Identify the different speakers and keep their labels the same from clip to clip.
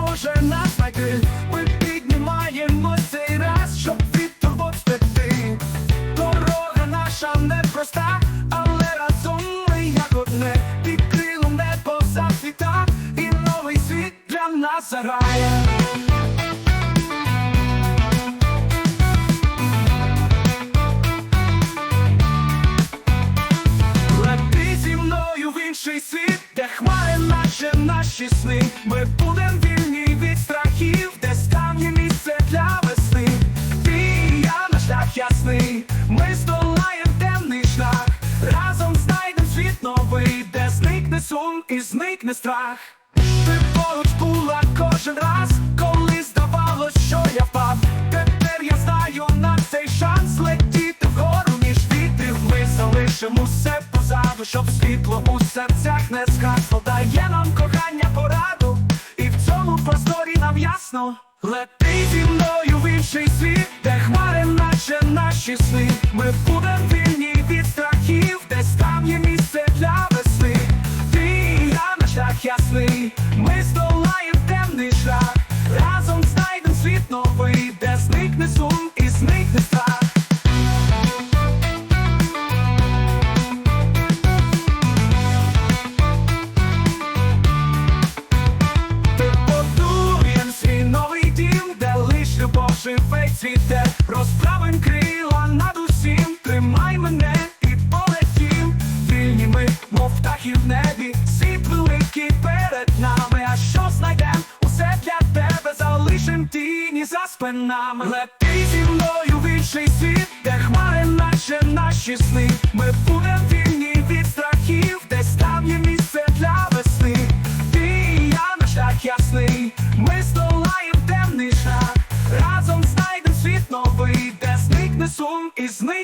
Speaker 1: може нас знайти. Ми піднімаємо цей раз, щоб від турбот втекти. Дорога наша непроста, але разом ми як одне під крилом небо засвіта, і новий світ для нас зарає. Світ, де хмари наче наші сни. Ми будем вільні зникне страх. Ти поруч була кожен раз, коли здавалось, що я впав. Тепер я знаю на цей шанс летіти вгору між вітрів. Ми залишимо все позаду, щоб світло у серцях не згасло. Дає нам кохання пораду, і в цьому просторі нам ясно. Лети зі мною в інший світ, де хмари наче наші сни. Ми будем цвіте, розправим крила над усім, тримай мене і полетім. Вільні ми, мов птахи в небі, світ великий перед нами. А що знайдем? Усе для тебе залишим тіні за спинами. Лети зі мною в інший світ, де хмари наче наші сни. Ми будем вільні від страхів, десь там є місце для весни. Ти і я наш шлях ясний, ми здолаєм темний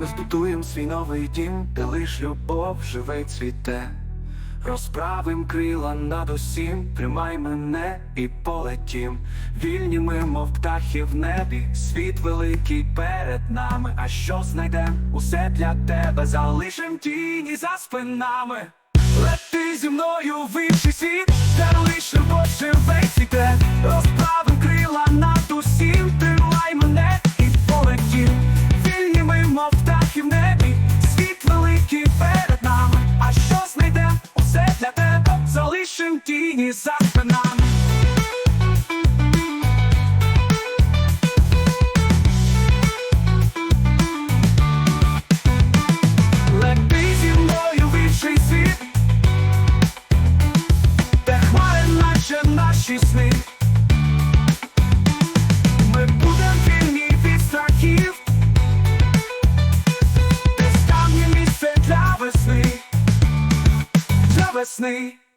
Speaker 1: Ми збудуєм свій новий дім, де лиш любов живе цвіте. Розправим крила над усім, тримай мене і полетім. Вільні ми, мов птахи в небі, світ великий перед нами. А що знайдем? Усе для тебе залишим тіні за спинами. Лети зі мною в інший світ, де лиш любов живе цвіте. Розправим крила над тіні за спинами. Зі мною в світ, де хмари наче наші сни. Ми будем вільні від страхів, десь там є місце для весни, для весни.